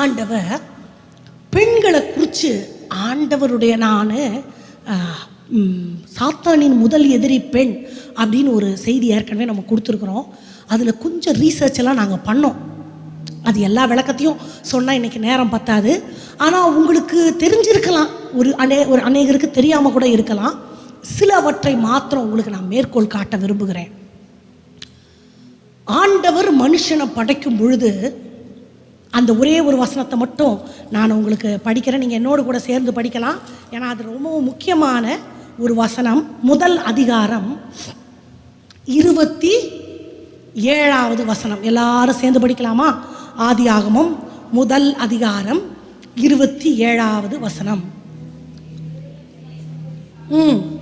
ஆண்டவர் பெண்களை குறித்து ஆண்டவருடைய நான் சாத்தானின் முதல் எதிரி பெண் அப்படின்னு ஒரு செய்தி ஏற்கனவே நம்ம கொடுத்துருக்குறோம். அதில் கொஞ்சம் ரீசர்ச் எல்லாம் நாங்கள் பண்ணோம். அது எல்லா விளக்கத்தையும் சொன்னால் இன்றைக்கி நேரம் பத்தாது. ஆனால் உங்களுக்கு தெரிஞ்சிருக்கலாம். ஒரு அநே ஒரு அநேகருக்கு தெரியாமல் கூட இருக்கலாம். சிலவற்றை மாத்திரம் உங்களுக்கு நான் மேற்கோள் காட்ட விரும்புகிறேன். ஆண்டவர் மனுஷனை படைக்கும் பொழுது அந்த ஒரே ஒரு வசனத்தை மட்டும் நான் உங்களுக்கு படிக்கிறேன். நீங்கள் என்னோடு கூட சேர்ந்து படிக்கலாம். ஏன்னா அது ரொம்பவும் முக்கியமான ஒரு வசனம். முதல் அதிகாரம் இருபத்தி ஏழாவது வசனம். எல்லாரும் சேர்ந்து படிக்கலாமா? ஆதியாகமம் முதல் அதிகாரம் இருபத்தி ஏழாவது வசனம். ம்.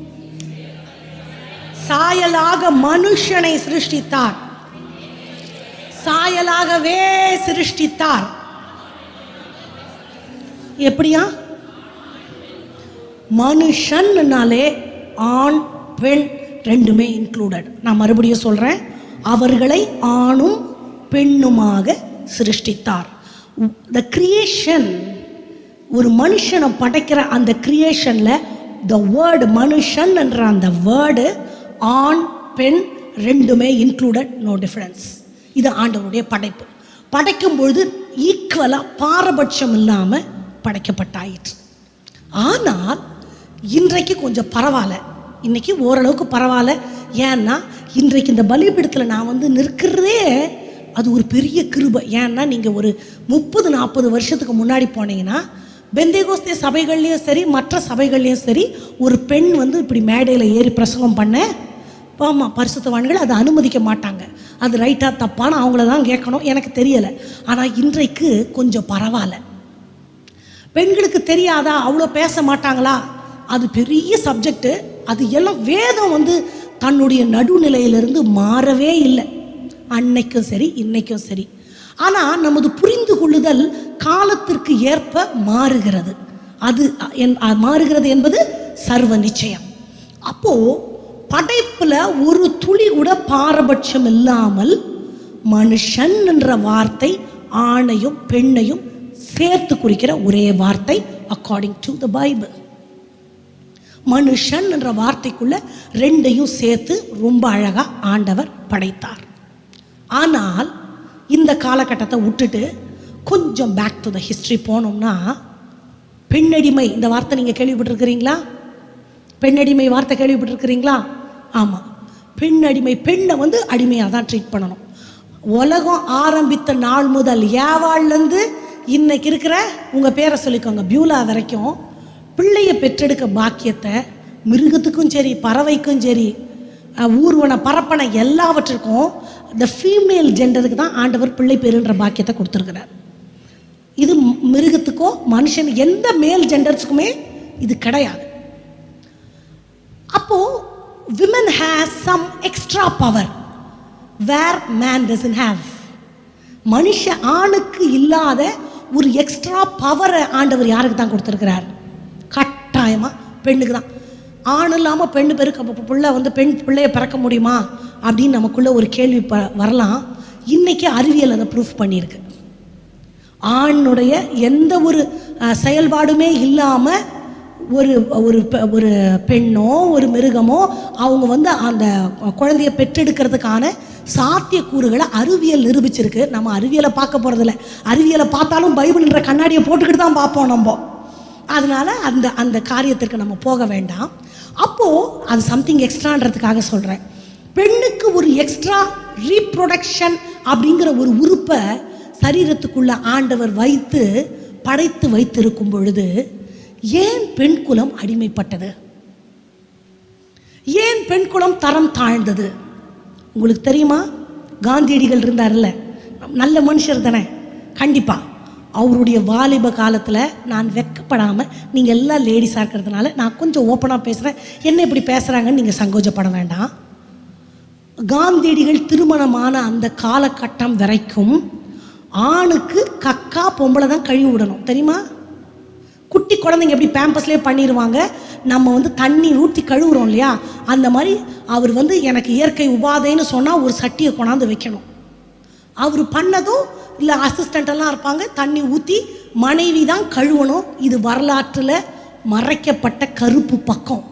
சாயலாக மனுஷனை சிருஷ்டித்தார். சாயலாகவே சிருஷ்டித்தார். எப்படியா? மனுஷன்னாலே ஆண் பெண் ரெண்டுமே இன்க்ளூடட் நான் மறுபடியும் சொல்கிறேன் அவர்களை ஆணும் பெண்ணுமாக சிருஷ்டித்தார். த கிரியேஷன் ஒரு மனுஷனை படைக்கிற அந்த கிரியேஷனில் த வேர்டு மனுஷன் என்ற அந்த வேர்டு ஆண் பெண் ரெண்டுமே இன்க்ளூடட் நோ டிஃப்ரென்ஸ் இது ஆண்டவருடைய படைப்பு. படைக்கும் பொழுது ஈக்குவலாக பாரபட்சம் இல்லாமல் படைக்கப்பட்டாயிற்று. ஆனால் இன்றைக்கு கொஞ்சம் பரவாயில்ல. இன்னைக்கு ஓரளவுக்கு பரவாயில்ல. ஏன்னா இன்றைக்கு இந்த பலிபீடத்தில் நான் வந்து நிற்கிறதே அது ஒரு பெரிய கிருபை. ஏன்னா நீங்கள் ஒரு முப்பது நாற்பது வருஷத்துக்கு முன்னாடி போனீங்கன்னா பெந்தேகோஸ்தே சபைகள்லேயும் சரி மற்ற சபைகள்லேயும் சரி ஒரு பெண் வந்து இப்படி மேடையில் ஏறி பிரசங்கம் பண்ண ஆமாம் பரிசுத்தவான்கள் அதை அனுமதிக்க மாட்டாங்க. அது ரைட்டாக தப்பான்னு அவங்கள தான் கேட்கணும். எனக்கு தெரியலை. ஆனால் இன்றைக்கு கொஞ்சம் பரவாயில்ல. பெண்களுக்கு தெரியாதா? அவ்வளோ பேச மாட்டாங்களா? அது பெரிய சப்ஜெக்ட்டு அது எல்லாம் வேதம் வந்து தன்னுடைய நடுநிலையிலிருந்து மாறவே இல்லை. அன்னைக்கும் சரி இன்னைக்கும் சரி. ஆனால் நமது புரிந்து கொள்ளுதல் காலத்திற்கு ஏற்ப மாறுகிறது. அது என் மாறுகிறது என்பது சர்வ நிச்சயம். அப்போது படைப்பில் ஒரு துளி கூட பாரபட்சம் இல்லாமல் மனுஷன் என்ற வார்த்தை ஆணையும் பெண்ணையும் சேர்த்து குறிக்கிற ஒரே வார்த்தை அக்கார்டிங் டு த பைபிள் மனுஷன் என்ற வார்த்தைக்குள்ள ரெண்டையும் சேர்த்து ரொம்ப அழகா ஆண்டவர் படைத்தார். ஆனால் இந்த காலகட்டத்தை விட்டுட்டு கொஞ்சம் பேக் டு த ஹிஸ்ட்ரி போனோம்னா பெண்ணடிமை இந்த வார்த்தை நீங்கள் கேள்விப்பட்டிருக்கிறீங்களா? பெண்ணடிமை வார்த்தை கேள்விப்பட்டிருக்கிறீங்களா? ஆமாம் பெண் அடிமை பெண்ணை வந்து அடிமையாக தான் ட்ரீட் பண்ணணும். உலகம் ஆரம்பித்த நாள் முதல் ஏவாள்லேருந்து இன்னைக்கு இருக்கிற உங்கள் பேரை சொல்லிக்கோங்க. பியூலா வரைக்கும் பிள்ளையை பெற்றெடுக்க பாக்கியத்தை மிருகத்துக்கும் சரி பறவைக்கும் சரி ஊர்வன பரப்பன எல்லாவற்றிற்கும் இந்த ஃபீமேல் ஜெண்டருக்கு தான் ஆண்டவர் பிள்ளை பேருன்ற பாக்கியத்தை கொடுத்துருக்கிறார். இது மிருகத்துக்கோ மனுஷன் எந்த மேல் ஜெண்டர்ஸுக்குமே இது கிடையாது. அப்போது women has some extra power where man doesn't have மனுஷ ஆணுக்கு இல்லாத ஒரு எக்ஸ்ட்ரா பவரை ஆண்டவர் யாருக்கு தான் கொடுத்துருக்கிறார்? கட்டாயமாக பெண்ணுக்கு தான். ஆண் இல்லாமல் பெண் பெருக்க ப- பிள்ளை வந்து பெண் பிள்ளைய பிறக்க முடியுமா? அப்படின்னு நமக்குள்ள ஒரு கேள்வி ப வரலாம். இன்னைக்கு அறிவியல் அதை ப்ரூஃப் பண்ணியிருக்கு. ஆணுடைய எந்த ஒரு செயல்பாடுமே இல்லாமல் ஒரு ஒரு பெ- ஒரு பெண்ணோ ஒரு மிருகமோ அவங்க வந்து அந்த குழந்தைய பெற்றெடுக்கிறதுக்கான சாத்தியக்கூறுகளை அறிவியல் நிரூபிச்சிருக்கு. நம்ம அறிவியலை பார்க்க போகிறதில்ல அறிவியலை பார்த்தாலும் பைபிள்ன்ற கண்ணாடியை போட்டுக்கிட்டு தான் பார்ப்போம் நம்ம. அதனால அந்த அந்த காரியத்திற்கு நம்ம போக வேண்டாம். அப்போது அது சம்திங் எக்ஸ்ட்ரான்றதுக்காக சொல்கிறேன் பெண்ணுக்கு ஒரு எக்ஸ்ட்ரா ரீப்ரொடக்ஷன் அப்படிங்கிற ஒரு உறுப்பை சரீரத்துக்குள்ள ஆண்டவர் வைத்து படைத்து வைத்திருக்கும் பொழுது ஏன் பெண் குலம் அடிமைப்பட்டது? ஏன் பெண் குலம் தரம் தாழ்ந்தது? உங்களுக்கு தெரியுமா? காந்தியடிகள் இருந்தார்ல. நல்ல மனுஷர் தானே. கண்டிப்பா. அவருடைய வாலிப காலத்தில் நான் வெக்கப்படாமல் நீங்கள் எல்லாம் லேடிஸாக இருக்கிறதுனால நான் கொஞ்சம் ஓப்பனாக பேசுகிறேன் என்ன இப்படி பேசுகிறாங்கன்னு நீங்கள் சங்கோஜப்பட வேண்டாம். காந்தியடிகள் திருமணமான அந்த காலகட்டம் வரைக்கும் ஆணுக்கு கக்கா பொம்பளை தான் கழுவி விடணும். தெரியுமா? குட்டி குழந்தைங்க எப்படி பேம்பஸ்லேயே பண்ணிடுவாங்க நம்ம வந்து தண்ணி ஊற்றி கழுவுறோம் இல்லையா? அந்த மாதிரி அவர் வந்து எனக்கு இயற்கை உபாதைன்னு சொன்னால் ஒரு சட்டியை கொண்டாந்து வைக்கணும். அவர் பண்ணதும் இல்லை அசிஸ்டண்டெல்லாம் இருப்பாங்க தண்ணி ஊற்றி மனைவி தான் கழுவணும். இது வரலாற்றில் மறைக்கப்பட்ட கருப்பு பக்கம்.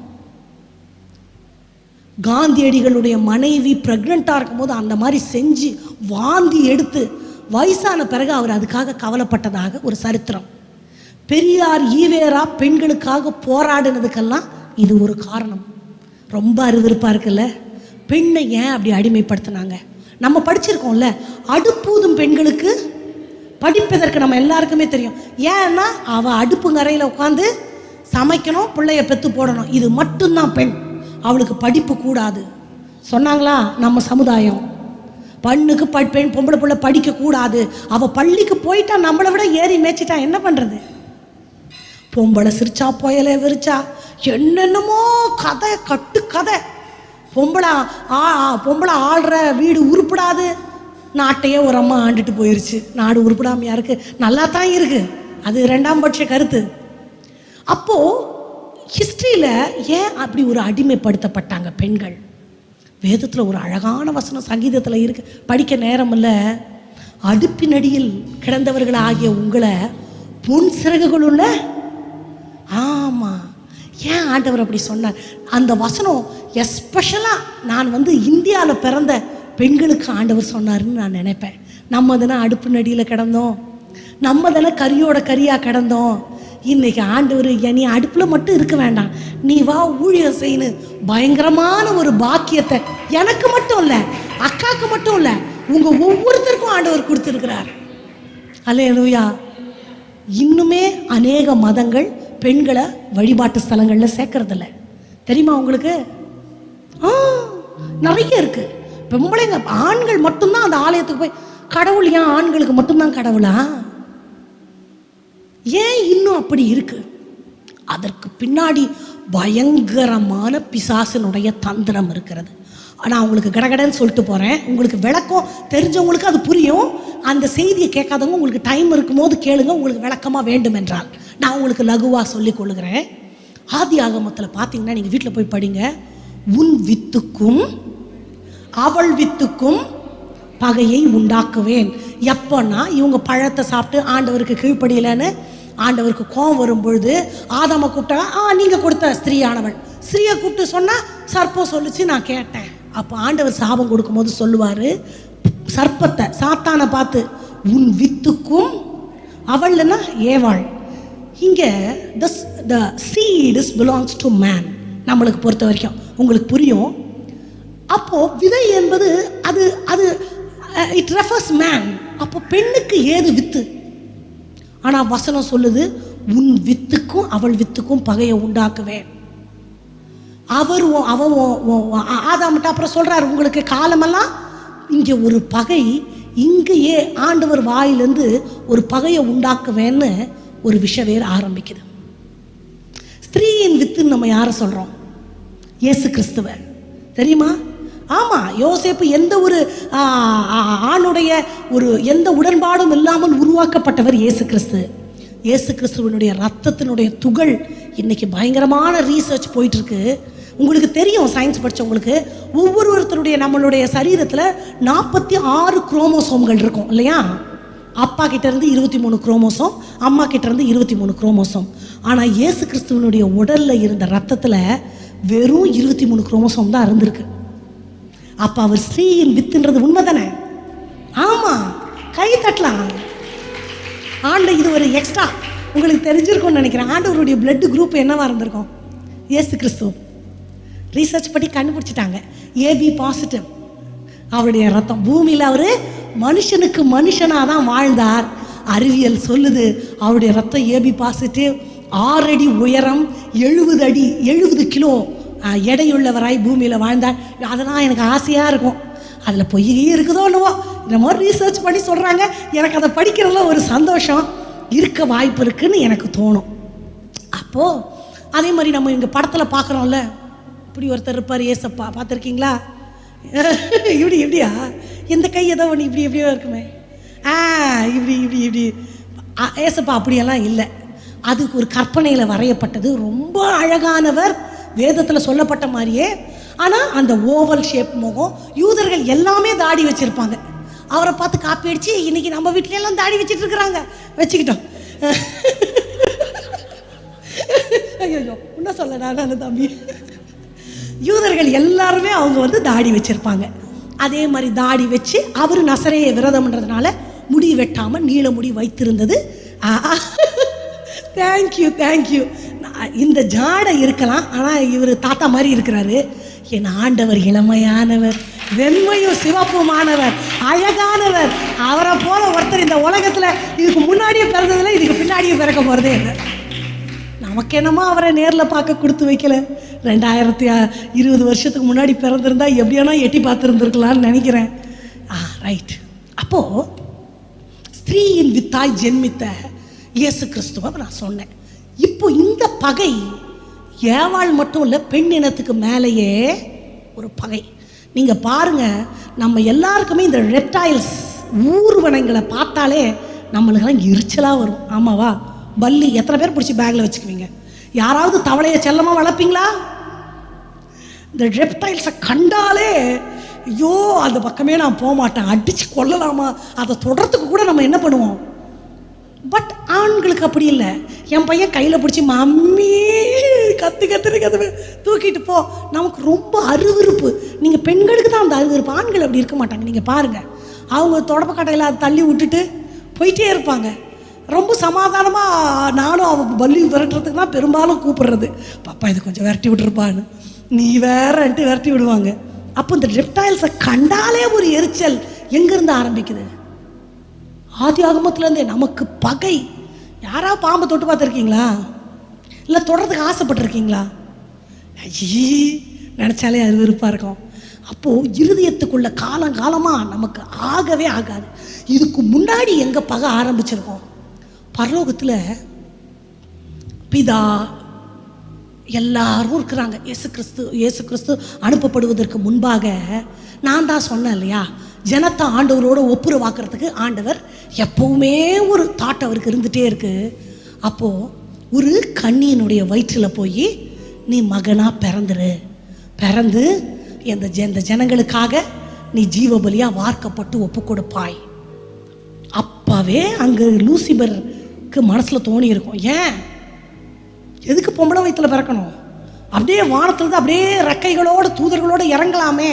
காந்தியடிகளுடைய மனைவி ப்ரெக்னெண்ட்டாக இருக்கும்போது அந்த மாதிரி செஞ்சு வாந்தி எடுத்து வயசான பிறகு அவர் அதுக்காக கவலைப்பட்டதாக ஒரு சரித்திரம். பெரியார் ஈவேரா பெண்களுக்காக போராடினதுக்கெல்லாம் இது ஒரு காரணம். ரொம்ப அருவருப்பாக இருக்குல்ல? பெண்ணை ஏன் அப்படி அடிமைப்படுத்தினாங்க? நம்ம படிச்சிருக்கோம்ல அடுப்பூதும் பெண்களுக்கு படிப்பதற்கு நம்ம எல்லாருக்குமே தெரியும். ஏன்னா அவள் அடுப்புங்கரையில் உட்காந்து சமைக்கணும் பிள்ளைய பெற்று போடணும். இது மட்டும்தான் பெண். அவளுக்கு படிப்பு கூடாது. சொன்னாங்களா? நம்ம சமுதாயம். பண்ணுக்கு பெண் பொம்பளை பிள்ளை படிக்கக்கூடாது. அவள் பள்ளிக்கு போயிட்டா நம்மளை விட ஏறி மேய்ச்சிட்டா என்ன பண்ணுறது பொம்பளை சிரிச்சா புயலே விரிச்சா என்னென்னமோ கதை கட்டு கதை. பொம்பளை ஆ பொம்பளை ஆள்ற வீடு உருப்படாது. நாட்டையே ஒரு அம்மா ஆண்டுட்டு போயிருச்சு. நாடு உருப்படாமையா இருக்கு? நல்லா தான் இருக்கு. அது ரெண்டாம் பட்ச கருத்து. அப்போ ஹிஸ்ட்ரியில் ஏன் அப்படி ஒரு அடிமைப்படுத்தப்பட்டாங்க பெண்கள்? வேதத்தில் ஒரு அழகான வசனம் சங்கீதத்தில் இருக்கு. படிக்க நேரம் இல்லை அடுப்பினடியில் கிடந்தவர்கள் ஆகிய உங்களை பொன் சிறகுகளுள்ள ஆமாம் ஏன் ஆண்டவர் அப்படி சொன்னார்? அந்த வசனம் எஸ்பெஷலாக நான் வந்து இந்தியாவில் பிறந்த பெண்களுக்கு ஆண்டவர் சொன்னார்னு நான் நினைப்பேன். நம்ம தானே அடுப்பு நடியில் கிடந்தோம். நம்ம தானே கரியோட கரியாக கிடந்தோம். இன்னைக்கு ஆண்டவர் நீ அடுப்பில் மட்டும் இருக்க வேண்டாம். நீ வா ஊழியம் செய்னு பயங்கரமான ஒரு பாக்கியத்தை எனக்கு மட்டும் இல்லை அக்காவுக்கு மட்டும் இல்லை உங்கள் ஒவ்வொருத்தருக்கும் ஆண்டவர் கொடுத்துருக்கிறார். அல்லையா இன்னுமே அநேக மதங்கள் பெண்களை வழிபாட்டு ஸ்தலங்களில் சேர்க்கறதில்ல. தெரியுமா உங்களுக்கு? ஆ நிறைய இருக்கு. பொம்பளைங்க ஆண்கள் மட்டும்தான் அந்த ஆலயத்துக்கு போய் கடவுள் ஏன் ஆண்களுக்கு மட்டும்தான் கடவுளா? ஏன் இன்னும் அப்படி இருக்கு? அதற்கு பின்னாடி பயங்கரமான பிசாசினுடைய தந்திரம் இருக்கிறது. ஆனால் உங்களுக்கு கடகடன்னு சொல்லிட்டு போகிறேன் உங்களுக்கு விளக்கம் தெரிஞ்சவங்களுக்கு அது புரியும். அந்த செய்தியை கேட்காதவங்க உங்களுக்கு டைம் இருக்கும்போது கேளுங்க. உங்களுக்கு விளக்கமாக வேண்டும் என்றால் நான் உங்களுக்கு லகுவாக சொல்லிக் கொள்கிறேன் ஆதி ஆகமத்தில் பார்த்தீங்கன்னா நீங்கள் வீட்டில் போய் படிங்க. உன் வித்துக்கும் அவள் வித்துக்கும் பகையை உண்டாக்குவேன். எப்போன்னா இவங்க பழத்தை சாப்பிட்டு ஆண்டவருக்கு கீழ்ப்படியலைன்னு ஆண்டவருக்கு கோபம் வரும் பொழுது ஆதாம கூப்பிட்டா ஆ நீங்கள் கொடுத்த ஸ்திரீயானவள். ஸ்திரீயை கூப்பிட்டு சொன்னால் சர்ப்பம் சொல்லுச்சு நான் கேட்டேன். அப்போ ஆண்டவர் சாபம் கொடுக்கும்போது சொல்லுவார் சர்ப்பத்தை சாத்தானை பார்த்து உன் வித்துக்கும் அவள்னா ஏவாள். இங்கே the the seat is belongs to man நம்மளுக்கு பொறுத்த வரைக்கும். உங்களுக்கு புரியும்? அப்போது விதை என்பது அது அது இட் ரெஃபர்ஸ் மேன் அப்போ பெண்ணுக்கு ஏது வித்து? ஆனால் வசனம் சொல்லுது உன் வித்துக்கும் அவள் வித்துக்கும் பகையை உண்டாக்குவேன். அவர் உன்- அவன் உன்- அப்புறம் சொல்றாரு உங்களுக்கு காலமெல்லாம் இங்கே ஒரு பகை இங்கேயே ஆண்டவர் வாயிலிருந்து ஒரு பகையை உண்டாக்குவேன்னு ஒரு விஷயம் வேறு ஆரம்பிக்குது. ஸ்திரீயின் வித்துன்னு நம்ம யாரை சொல்கிறோம் இயேசு கிறிஸ்துவ. தெரியுமா? ஆமாம் யோசேப்பு எந்த ஒரு ஆணுடைய ஒரு எந்த உடன்பாடும் இல்லாமல் உருவாக்கப்பட்டவர் இயேசு கிறிஸ்து. இயேசு கிறிஸ்துவனுடைய ரத்தத்தினுடைய துகள் இன்னைக்கு பயங்கரமான ரீசர்ச் போயிட்டுருக்கு. உங்களுக்கு தெரியும் சயின்ஸ் படிச்சவங்களுக்கு ஒவ்வொருத்தருடைய நம்மளுடைய சரீரத்தில் நாற்பத்தி ஆறு குரோமோசோம்கள் இருக்கும் இல்லையா? அப்பா கிட்டேருந்து இருபத்தி மூணு குரோமோசோம் அம்மா கிட்டேருந்து இருபத்தி மூணு குரோமோசோம். ஆனால் இயேசு கிறிஸ்துவனுடைய உடலில் இருந்த ரத்தத்தில் வெறும் இருபத்தி மூணு குரோமோசோம் தான் இருந்திருக்கு. அப்போ அவர் ஸ்ரீயின் வித்துன்றது உண்மை தானே ஆமாம் கை தட்டலாம். ஆண்டு இது ஒரு எக்ஸ்ட்ரா உங்களுக்கு தெரிஞ்சிருக்கும்னு நினைக்கிறேன். ஆண்டவருடைய பிளட் குரூப் என்னவா இருந்திருக்கும்? இயேசு கிறிஸ்து. ரீசர்ச் பண்ணி கண்டுபிடிச்சிட்டாங்க. ஏபி பாசிட்டிவ் அவருடைய ரத்தம். பூமியில் அவர் மனுஷனுக்கு மனுஷனாக தான் வாழ்ந்தார். அறிவியல் சொல்லுது அவருடைய ரத்தம் ஏபி பாசிட்டிவ் ஆறு அடி உயரம் எழுபது அடி எழுபது கிலோ எடையுள்ளவராய் பூமியில் வாழ்ந்தார். அதெல்லாம் எனக்கு ஆசையாக இருக்கும். அதில் பொய் இருக்குதோ என்னவோ இந்த மாதிரி ரீசர்ச் பண்ணி சொல்கிறாங்க எனக்கு அதை படிக்கிறதுல ஒரு சந்தோஷம் இருக்க வாய்ப்பு இருக்குன்னு எனக்கு தோணும். அப்போது அதே மாதிரி நம்ம இங்கே படத்தில் பார்க்குறோம்ல இப்படி ஒருத்தர் இருப்பார் ஏசப்பா பார்த்துருக்கீங்களா? இப்படி இப்படியா? இந்த கை ஏதோ ஒன்று இப்படி இப்படியோ இருக்குமே. ஆ இப்படி இப்படி இப்படி. ஏசப்பா அப்படியெல்லாம் இல்லை. அதுக்கு ஒரு கற்பனையில் வரையப்பட்டது. ரொம்ப அழகானவர் வேதத்தில் சொல்லப்பட்ட மாதிரியே. ஆனால் அந்த ஓவல் ஷேப் முகம் யூதர்கள் எல்லாமே தாடி வச்சுருப்பாங்க. அவரை பார்த்து காப்பி அடித்து இன்னைக்கு நம்ம வீட்ல எல்லாம் தாடி வச்சுட்டு இருக்கிறாங்க. வச்சுக்கிட்டோம். ஐயோ என்ன சொல்ல நான் தம்பி. யூதர்கள் எல்லாருமே அவங்க வந்து தாடி வச்சுருப்பாங்க. அதே மாதிரி தாடி வச்சு அவர் நசரையை விரதம்ன்றதுனால முடி வெட்டாமல் நீள முடி வைத்திருந்தது. தேங்க்யூ தேங்க்யூ இந்த ஜாடை இருக்கலாம் ஆனால் இவர் தாத்தா மாதிரி இருக்கிறாரு. என் ஆண்டவர் இளமையானவர் வெண்மையும் சிவப்புமானவர் அழகானவர். அவரை போல ஒருத்தர் இந்த உலகத்தில் இதுக்கு முன்னாடியே பிறந்ததில்லை இதுக்கு பின்னாடியே பிறக்க போகிறதே இல்லை. நமக்கு என்னமோ அவரை நேரில் பார்க்க கொடுத்து வைக்கல. ரெண்டாயிரத்தி இருபது வருஷத்துக்கு முன்னாடி பிறந்திருந்தா எப்படியானா எட்டி பார்த்துருந்துருக்கலாம்னு நினைக்கிறேன். ஆ ரைட் அப்போது ஸ்திரீயின் வித்தாய் ஜென்மித்த இயேசு கிறிஸ்துவை நான் சொன்னேன். இப்போ இந்த பகை ஏவாள் மட்டும் இல்லை பெண் இனத்துக்கு மேலேயே ஒரு பகை. நீங்கள் பாருங்க நம்ம எல்லாருக்குமே இந்த ரெப்டைல்ஸ் ஊர்வனங்களை பார்த்தாலே நம்மளுக்கெல்லாம் எரிச்சலாக வரும். ஆமாவா? பல்லி எத்தனை பேர் பிடிச்சி பேக்கில் வச்சுக்குவீங்க? யாராவது தவளையை செல்லமாக வளர்ப்பீங்களா? இந்த ரெப்டைல்ஸை கண்டாலே ஐயோ அந்த பக்கமே நான் போக மாட்டேன். அடித்து கொல்லலாமா? அதை தொடறதுக்கு கூட நம்ம என்ன பண்ணுவோம்? பட் ஆண்களுக்கு அப்படி இல்லை. என் பையன் கையில் பிடிச்சி மம்மி கத்து கத்துன்னு கத்து தூக்கிட்டு போ. நமக்கு ரொம்ப அருவருப்பு. நீங்கள் பெண்களுக்கு தான் அந்த அருவருப்பு. ஆண்கள் அப்படி இருக்க மாட்டாங்க. நீங்கள் பாருங்கள் அவங்க தொடப்பக்கட்டையில் அதை தள்ளி விட்டுட்டு போயிட்டே இருப்பாங்க. ரொம்ப சமாதானமாக நானும் அவ பல்லி விரட்டுறதுக்கு தான் பெரும்பாலும் கூப்பிடுறது. பாப்பா இது கொஞ்சம் விரட்டி விட்டுருப்பான்னு. நீ வேறன்ட்டு விரட்டி விடுவாங்க. அப்போ இந்த ரெப்டைல்ஸை கண்டாலே ஒரு எரிச்சல் எங்கேருந்து ஆரம்பிக்குது? ஆதி ஆகமத்துலேருந்தே நமக்கு பகை. யாராவது பாம்பை தொட்டு பார்த்துருக்கீங்களா? இல்லை தொடறதுக்கு ஆசைப்பட்டிருக்கீங்களா? ஐயீ நினச்சாலே அது விருப்பாக இருக்கும். அப்போது இருதயத்துக்குள்ள காலங்காலமாக நமக்கு ஆகவே ஆகாது. இதுக்கு முன்னாடி எங்கே பகை ஆரம்பிச்சிருக்கோம்? பரலோகத்தில் பிதா எல்லாரும் இருக்கிறாங்க. இயேசு கிறிஸ்து இயேசு கிறிஸ்து அனுப்பப்படுவதற்கு முன்பாக நான் தான் சொன்னேன் இல்லையா? ஜனத்தை ஆண்டவரோட ஒப்புரவாக்குறதுக்கு ஆண்டவர் எப்பவுமே ஒரு தாட் அவருக்கு இருந்துகிட்டே இருக்கு. அப்போது ஒரு கண்ணியினுடைய வயிற்றில் போய் நீ மகனாக பிறந்துரு. பிறந்து இந்த ஜ- இந்த ஜனங்களுக்காக நீ ஜீவபலியாக வார்க்கப்பட்டு ஒப்பு கொடுப்பாய் அப்போவே அங்கே லூசிபர் மனசில் தோணி இருக்கும்? ஏன்? எதுக்கு பொம்பளை வயிற்றுல பிறக்கணும்? அப்படியே வானத்தில் தான் அப்படியே ரெக்கைகளோட தூதர்களோட இறங்கலாமே.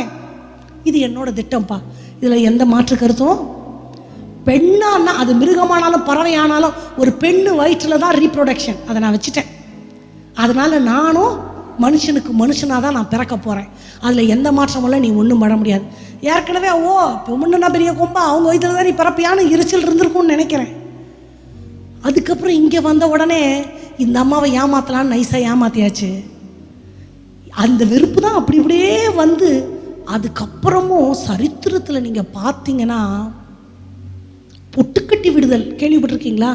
இது என்னோட திட்டம்ப்பா. இதில் எந்த மாற்று கருத்தும்? பெண்ணானா அது மிருகமானாலும் பறவையானாலும் ஒரு பெண்ணு வயிற்றில் தான் ரீப்ரொடக்ஷன் அதை நான் வச்சுட்டேன். அதனால் நானும் மனுஷனுக்கு மனுஷனாக தான் நான் பிறக்க போகிறேன் அதில் எந்த மாற்றமும் இல்லை நீ ஒன்றும் பண்ண முடியாது. ஏற்கனவே ஓ பொண்ணுன்னா பெரிய கொம்பா அவங்க வயிற்றுல தான் நீ பிறப்பியான்னு எரிச்சல் இருந்திருக்கும்னு நினைக்கிறேன். அதுக்கப்புறம் இங்கே வந்த உடனே இந்த அம்மாவை ஏமாத்தலான்னு நைஸாக ஏமாத்தியாச்சு. அந்த வெறுப்பு தான் அப்படி இப்படியே வந்து அதுக்கப்புறமும் சரித்திரத்தில் நீங்கள் பார்த்தீங்கன்னா பொட்டுக்கட்டி விடுதல். கேள்விப்பட்டிருக்கீங்களா?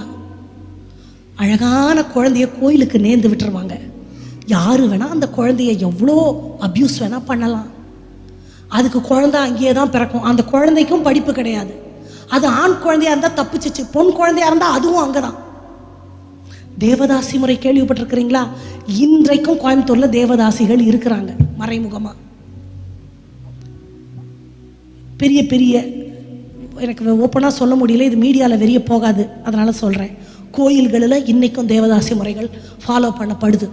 அழகான குழந்தைய கோயிலுக்கு நேர்ந்து விட்டுருவாங்க. யார் வேணால் அந்த குழந்தைய எவ்வளோ அப்யூஸ் வேணால் பண்ணலாம். அதுக்கு குழந்தை அங்கேயே தான் பிறக்கும். அந்த குழந்தைக்கும் படிப்பு கிடையாது. அது ஆண் குழந்தையா இருந்தால் தப்பிச்சிச்சு பொன் குழந்தையா இருந்தால் அதுவும் அங்கே தான் தேவதாசி முறை கேள்விப்பட்டிருக்கிறீங்களா? இன்றைக்கும் கோயம்புத்தூரில் தேவதாசிகள் இருக்கிறாங்க மறைமுகமாக பெரிய பெரிய எனக்கு ஓப்பனாக சொல்ல முடியல இது மீடியாவில் வெளியே போகாது அதனால் சொல்கிறேன் கோயில்களில் இன்றைக்கும் தேவதாசி முறைகள் ஃபாலோ பண்ணப்படுது.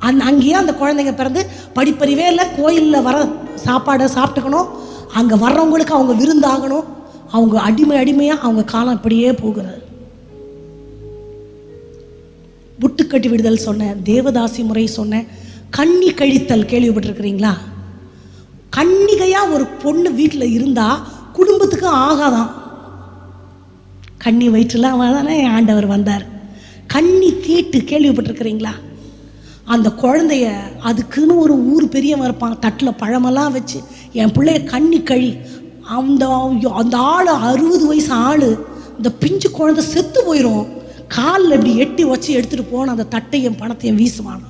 அந் அங்கேயே அந்த குழந்தைங்க பிறந்து படிப்பறிவே இல்லை கோயிலில் வர சாப்பாடை சாப்பிட்டுக்கணும் அங்கே வர்றவங்களுக்கு அவங்க விருந்தாகணும் அவங்க அடிமை அடிமையாக அவங்க காலம் அப்படியே போகிறது. புட்டுக்கட்டி விடுதல் சொன்னேன் தேவதாசி முறை சொன்னேன் கண்ணி கழித்தல் கேள்விப்பட்டிருக்கிறீங்களா? கன்னிகையாக ஒரு பொண்ணு வீட்டில் இருந்தா குடும்பத்துக்கு ஆகாதான். கண்ணி வயிற்றுல அவன் தானே ஆண்டவர் வந்தார். கண்ணி தீட்டு கேள்விப்பட்டிருக்கிறீங்களா? அந்த குழந்தைய அதுக்குன்னு ஒரு ஊர் பெரியவன் இருப்பான். தட்டில் பழமெல்லாம் வச்சு என் பிள்ளைய கண்ணி கழி அந்த அந்த ஆள் அறுபது வயசு ஆள் இந்த பிஞ்சு குழந்தை செத்து போயிடும் காலில் இப்படி எட்டி வச்சு எடுத்துகிட்டு போன அந்த தட்டையும் பணத்தையும் வீசுவான்.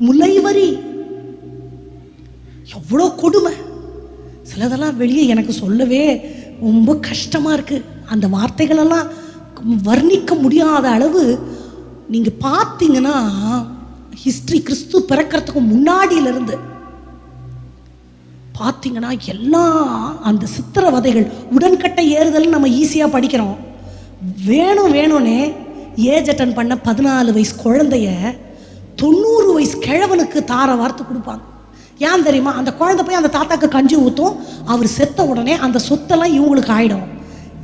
முல்லைவரி. எவ்வளோ கொடுமை. சிலதெல்லாம் வெளியே எனக்கு சொல்லவே ரொம்ப கஷ்டமாக இருக்குது அந்த வார்த்தைகளெல்லாம் வர்ணிக்க முடியாத அளவு நீங்கள் பார்த்தீங்கன்னா ஹிஸ்ட்ரி கிறிஸ்து பிறக்கிறதுக்கு முன்னாடியிலிருந்து பார்த்தீங்கன்னா எல்லாம் அந்த சித்திரவதைகள் உடன்கட்டை ஏறுதல்னு நம்ம ஈஸியாக படிக்கிறோம். வேணும் வேணும்னே ஏஜ் அட்டன் பண்ண பதினாலு வயசு குழந்தைய தொண்ணூறு வயசு கிழவனுக்கு தார வார்த்து கொடுப்பாங்க. ஏன் தெரியுமா? அந்த குழந்தை போய் அந்த தாத்தாக்கு கஞ்சி ஊற்றும் அவர் செத்த உடனே அந்த சொத்தெல்லாம் இவங்களுக்கு ஆயிடும்.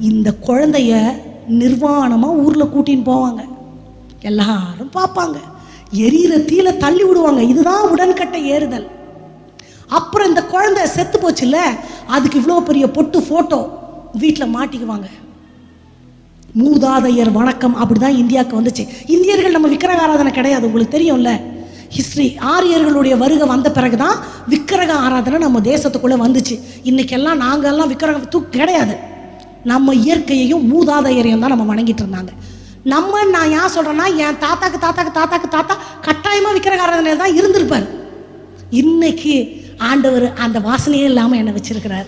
இந்த குழந்தைய நிர்வாணமாக ஊரில் கூட்டின்னு போவாங்க. எல்லாரும் பார்ப்பாங்க. எரியிற தீல தள்ளி விடுவாங்க. இதுதான் உடன்கட்டை ஏறுதல். அப்புறம் இந்த குழந்தை செத்து போச்சுல்ல? அதுக்கு இவ்வளோ பெரிய பொட்டு ஃபோட்டோ வீட்டில் மாட்டிக்குவாங்க. மூதாதையர் வணக்கம் அப்படிதான் இந்தியாவுக்கு வந்துச்சு. இந்தியர்கள் நம்ம விக்கிரக ஆராதனை கிடையாது உங்களுக்கு தெரியும்ல. ஹிஸ்ட்ரி ஆரியர்களுடைய வருகை வந்த பிறகு தான் விக்கிரக ஆராதனை நம்ம தேசத்துக்குள்ளே வந்துச்சு. இன்னைக்கெல்லாம் நாங்கள்லாம் விக்கிரகம் தூக்கு கிடையாது. நம்ம இயற்கையையும் மூதாதையரையும் தான் நம்ம வணங்கிட்டு இருந்தாங்க. நம்ம நான் ஏன் சொல்கிறேன்னா என் தாத்தாக்கு தாத்தாக்கு தாத்தாக்கு தாத்தா கட்டாயமாக விக்கிரக ஆராதனையில் தான் இருந்திருப்பார். இன்னைக்கு ஆண்டவர் அந்த வாசனையே இல்லாமல் என்னை வச்சிருக்கிறார்.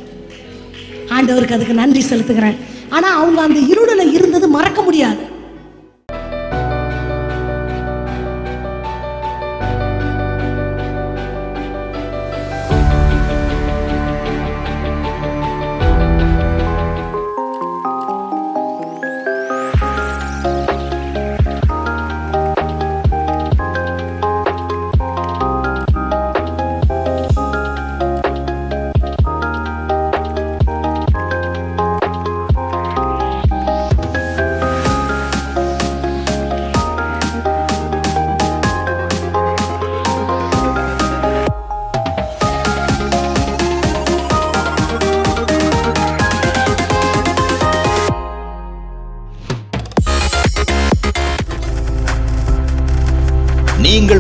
ஆண்டவருக்கு அதுக்கு நன்றி செலுத்துகிறேன். ஆனால் அவங்க அந்த இருளில் இருந்தது மறக்க முடியாது.